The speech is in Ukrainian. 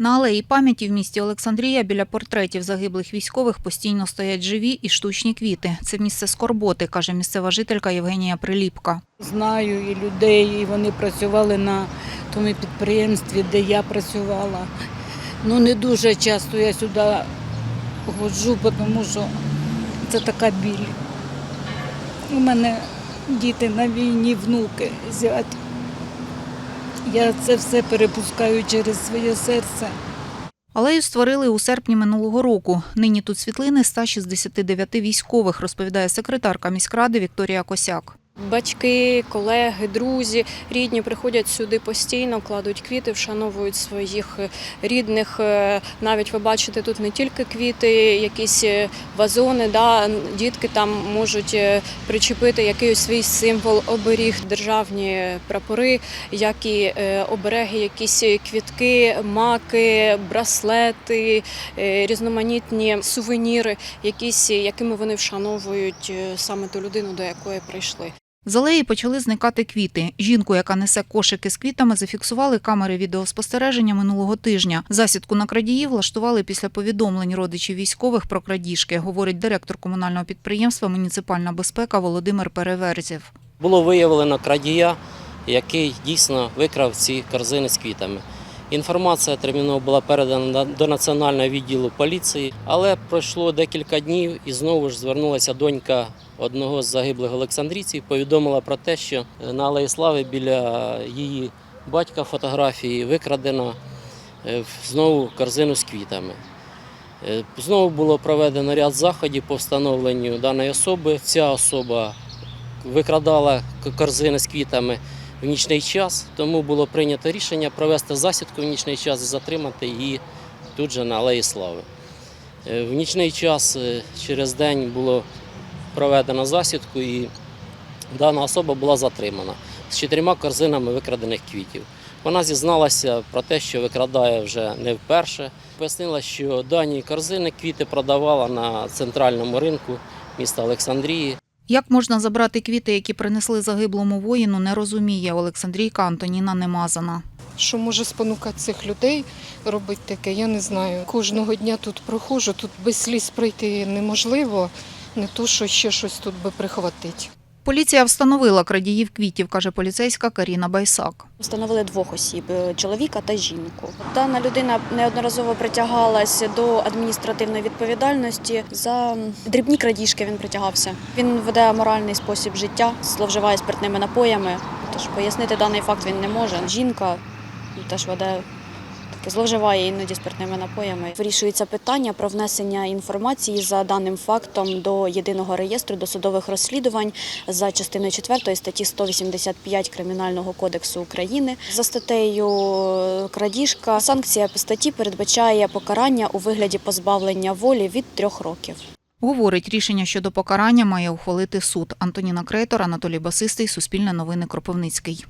На алеї пам'яті в місті Олександрія біля портретів загиблих військових постійно стоять живі і штучні квіти. Це місце скорботи, каже місцева жителька Євгенія Приліпка. Знаю і людей, і вони працювали на тому підприємстві, де я працювала. Ну не дуже часто я сюди ходжу, тому що це така біль. У мене діти на війні, внуки, зять. Я це все перепускаю через своє серце. Алею створили у серпні минулого року. Нині тут світлини 169 військових, розповідає секретарка міськради Вікторія Косяк. Батьки, колеги, друзі, рідні приходять сюди постійно, кладуть квіти, вшановують своїх рідних. Е, Навіть ви бачите тут не тільки квіти, якісь е, вазони. Да, дітки там можуть е, причепити якийсь свій символ, оберіг, державні прапори, як і обереги, якісь квітки, маки, браслети, різноманітні сувеніри, якісь, якими вони вшановують саме ту людину, до якої прийшли. З алеї почали зникати квіти. Жінку, яка несе кошики з квітами, зафіксували камери відеоспостереження минулого тижня. Засідку на крадіїв влаштували після повідомлень родичів військових про крадіжки, говорить директор комунального підприємства Муніципальна безпека Володимир Переверзєв. Було виявлено крадія, який дійсно викрав ці корзини з квітами. Інформація терміново була передана до національного відділу поліції, але пройшло декілька днів і знову ж звернулася донька одного з загиблих олександрійців. Повідомила про те, що на Алеї Слави біля її батька фотографії викрадено е, знову корзину з квітами. Е, Знову було проведено ряд заходів по встановленню даної особи. Ця особа викрадала корзини з квітами в нічний час, тому було прийнято рішення провести засідку в нічний час і затримати її тут же на Алеї Слави. Е, В нічний час е, через день було проведено засідку і дана особа була затримана з чотирма корзинами викрадених квітів. Вона зізналася про те, що викрадає вже не вперше. Пояснила, що дані корзини квіти продавала на центральному ринку міста Олександрії. Як можна забрати квіти, які принесли загиблому воїну, не розуміє Олександрійка Антоніна Немазана. Що може спонукати цих людей робити таке, я не знаю. Кожного дня тут проходжу, тут без сліз пройти неможливо, не то, що ще щось тут би прихватити. Поліція встановила крадіїв квітів, каже поліцейська Каріна Байсак. Встановили двох осіб е, чоловіка та жінку. Дана людина неодноразово притягалась до адміністративної відповідальності за дрібні крадіжки. Він притягався. Він веде моральний спосіб життя, зловживає спиртними напоями. Тож пояснити даний факт він не може. Жінка теж веде. Таке Зловживає іноді спиртними напоями. Вирішується питання про внесення інформації за даним фактом до єдиного реєстру досудових розслідувань за частиною 4 статті 185 Кримінального кодексу України. За статтею е, крадіжка санкція по статті передбачає покарання у вигляді позбавлення волі від трьох років. Говорить, рішення щодо покарання має ухвалити суд. Антоніна Крейтор, Анатолій Басистий, Суспільне новини Кропивницький.